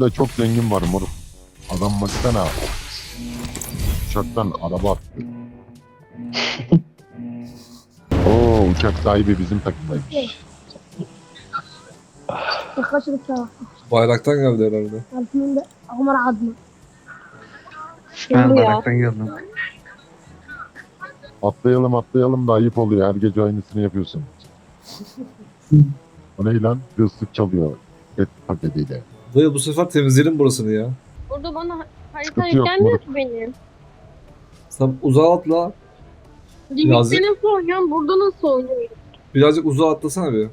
Oyunda çok zengin var moruk. Adam baksana. Uçaktan araba attı. Oo uçak sahibi bizim takımdaymış. Yaklaşık uçağa. Bayraktan geldi herhalde. Altında Ömer Adnan. Ben baraktan geldim. Atlayalım atlayalım da ayıp oluyor. Her gece aynısını yapıyorsun. o ne lan? Bir ıslık çalıyor. Et paketiyle. Dayı bu sefer temizleyelim burasını ya. Burada bana harita Sıkıntı yok, ki benim. Sen uzağa atla. Yazık. Limitleri nasıl oynuyorum? Burada nasıl oynuyorum? Birazcık uzağa atlasana bir.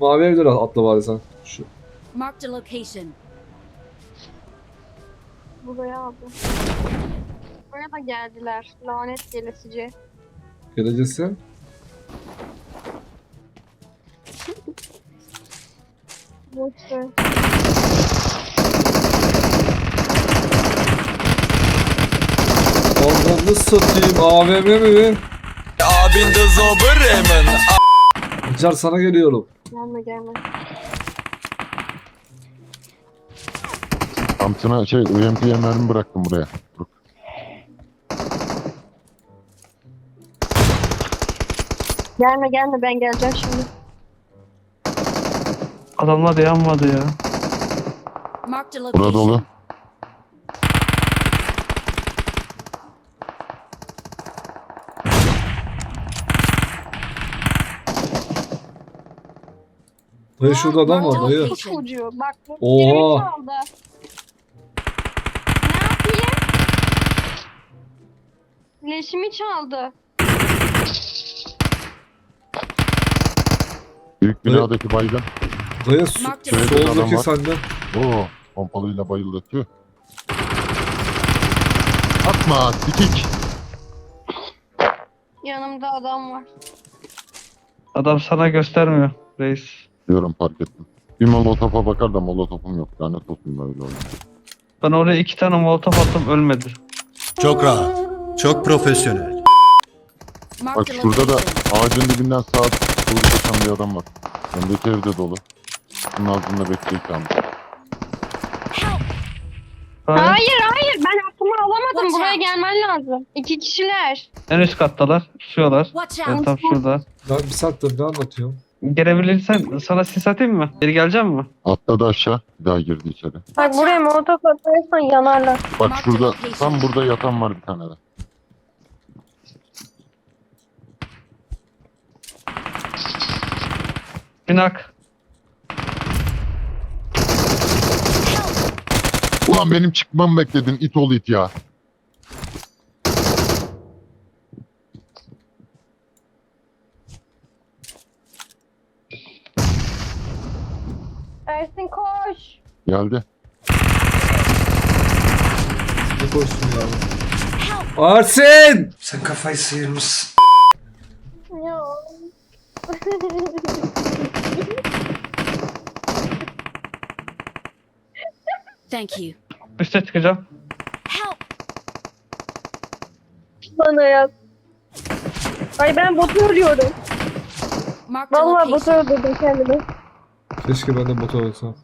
Mavi evlere atla bari sen. Şu. Marked a location. Buraya abi. Buraya da geldiler. Lanet gelesici. Geleceksin. Boş ver. Anlamını satayım. AVM mi? Abin de so Bremen. Acar sana geliyorum. Gelme gelme. Kamçına şey UMP'ye mermi bıraktım buraya. Dur. Gelme gelme ben geleceğim şimdi. Adamlar yanmadı ya. Marked a Burada location. dolu. Dayı şurada adam var dayı. Bak bu Oha. çaldı. Ne yapayım? Leşimi çaldı. Büyük binadaki baygın. Dayı su, Şöyle bir adam soldaki var. sende. Oo pompalıyla bayıldı. Tüh. Atma sikik. Yanımda adam var. Adam sana göstermiyor reis. Diyorum fark ettim. Bir molotofa bakar da molotofum yok. Lanet olsun böyle oyun. Ben oraya iki tane molotof attım ölmedi. Çok rahat. Çok profesyonel. Bak şurada da ağacın dibinden sağa doğru kaçan bir adam var. Öndeki evde dolu. Bunun altında bekliyor kalmış. Help! Hayır. Hayır hayır ben aklımı alamadım. Watch Buraya out. gelmen lazım. İki kişiler. En üst kattalar. Tutuyorlar. Watch out! tam şurada. Ben bir saattir ne anlatıyorum? Gelebilirsen sana sis atayım mı? Geri geleceğim mi? Atladı aşağı. Bir daha girdi içeri. Bak buraya molotof atarsan yanarlar. Bak şurada location. tam burada yatan var bir tane de. Binak. Ulan benim çıkmamı bekledin it ol it ya. Ersin koş. Geldi. Ne koşsun ya? Arsin! Sen kafayı sıyırmışsın. Ya. Thank you. Üste çıkacağım. Bana yaz. Ay ben botu ölüyorum. Vallahi botu öldürdüm kendimi. Keşke ben de motor olsam.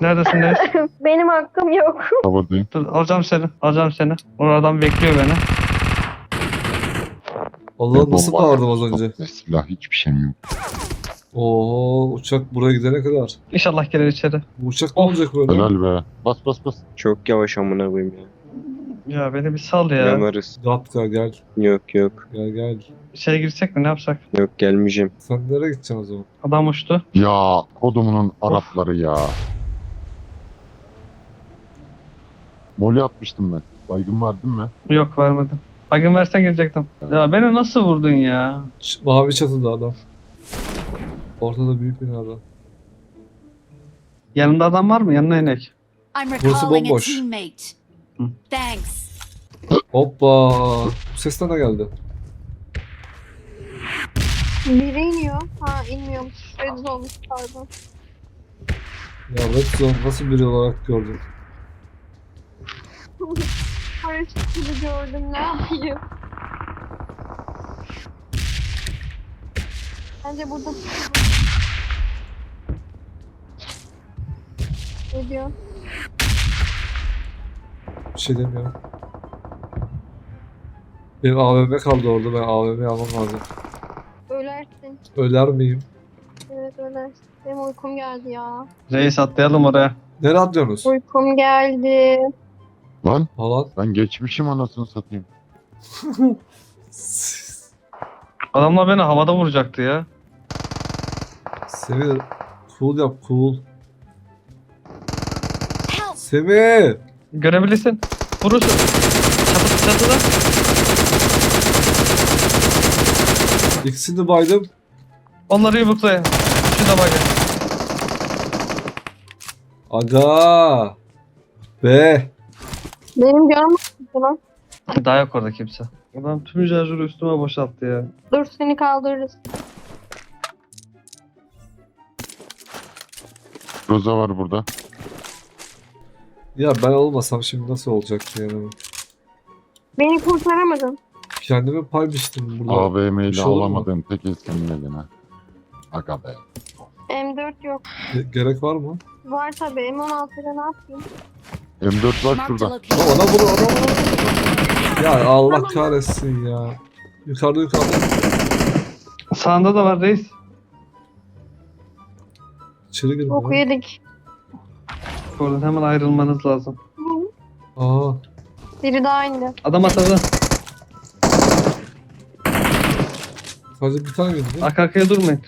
Neredesin reis? Benim hakkım yok. Havadayım. Dur alacağım seni. Alacağım seni. Oradan bekliyor beni. Allah nasıl bağırdım az önce? Silah hiçbir şeyim yok. Oo uçak buraya gidene kadar. İnşallah gelir içeri. Bu uçak ne Of. olacak böyle? Helal be. Bas bas bas. Çok yavaş amına koyayım ya. Ya beni bir sal ya. Yanarız. Gatka gel. Yok yok. Gel gel. İçeri girsek mi ne yapsak? Yok gelmeyeceğim. Sen nereye gideceksin o zaman? Adam uçtu. Ya kodumunun Arapları ya. Moli atmıştım ben. Baygın var değil mi? Yok vermedim. Bakın versen gelecektim. Ya beni nasıl vurdun ya? Ç- mavi çatıda adam. Ortada büyük bir adam. Yanında adam var mı? Yanına inek. I'm Burası recalling a bomboş. teammate. Hı. Thanks. Hoppa. Bu ses ne geldi? Biri iniyor. Ha inmiyormuş. Red zone'muş pardon. Ya Red Zone nasıl biri olarak gördün? Paraşüt gibi gördüm ne yapayım. Bence burada Ne diyor? Bir şey demiyorum. Benim AVM kaldı orada. Ben AVM almam lazım. Ölersin. Öler miyim? Evet ölersin. Benim uykum geldi ya. Reis atlayalım oraya. Nereye atlıyorsunuz? Uykum geldi. Lan Falan. ben geçmişim anasını satayım. Adamlar beni havada vuracaktı ya. Semih cool yap cool. Semih! Görebilirsin. Vurursun. Çatı, çatıda. İkisini de baydım. Onları yumruklayın. Şurada bak. Aga. Be. Benim sıkıldı lan. Daha yok orada kimse. Adam tüm şarjörü üstüme boşalttı ya. Dur seni kaldırırız. Roza var burada. Ya ben olmasam şimdi nasıl olacaktı yani? Beni kurtaramadın. Kendime pay biçtim burada. AVM Bir ile şey olur mu? alamadığın tek senin eline. Aga be. M4 yok. Ge- gerek var mı? Var tabi. M16 ile ne yapayım? M4 var Marked a şurada. Location. adam bunu adam bunu. Ya Allah kahretsin ya. Yukarıda yukarıda. Sağında da var reis. İçeri lan. yedik. Oradan hemen ayrılmanız lazım. Aa. Biri daha indi. Adam atladı. Sadece bir tane bindi. Arka arkaya durmayın.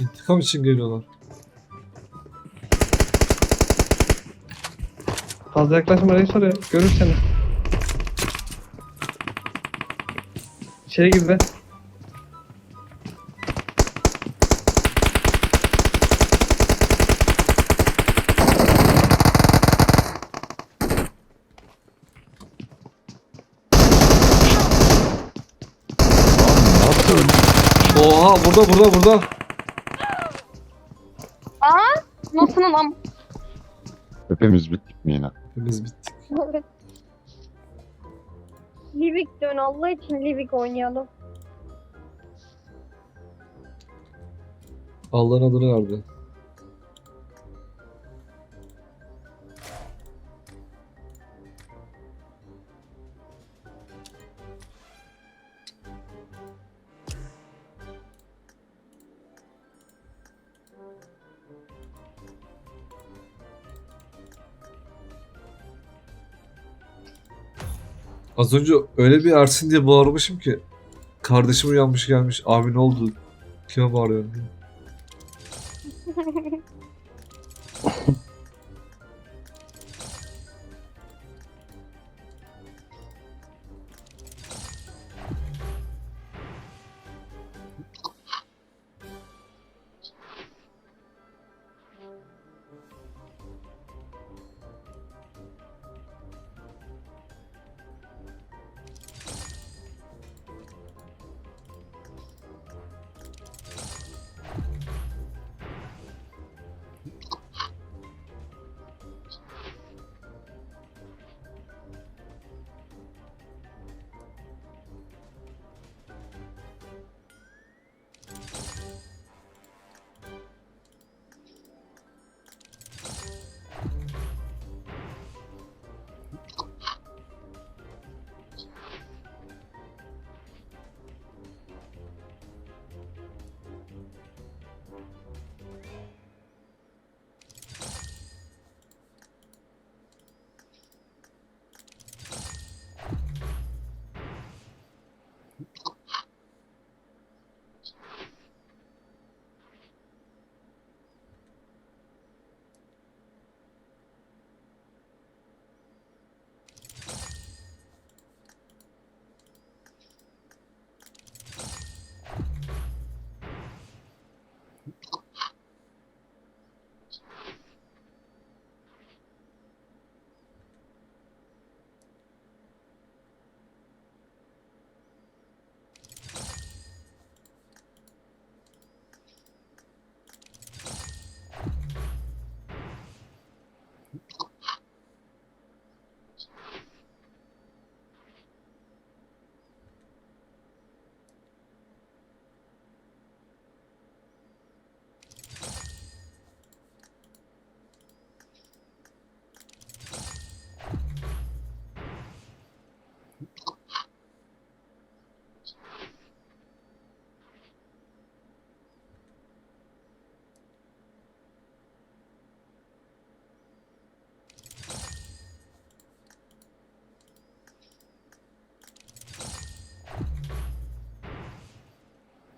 İntikam için geliyorlar. Fazla yaklaşma reis oraya. Görür seni. İçeri gir be. Nasıl? Oha burada burada burada. Nasıl lan? Hepimiz bittik mi yine? Hepimiz bittik. Livik dön Allah için Livik oynayalım. Allah'ın adını verdi. Az önce öyle bir Ersin diye bağırmışım ki kardeşim uyanmış gelmiş abi ne oldu kime bağırıyorsun.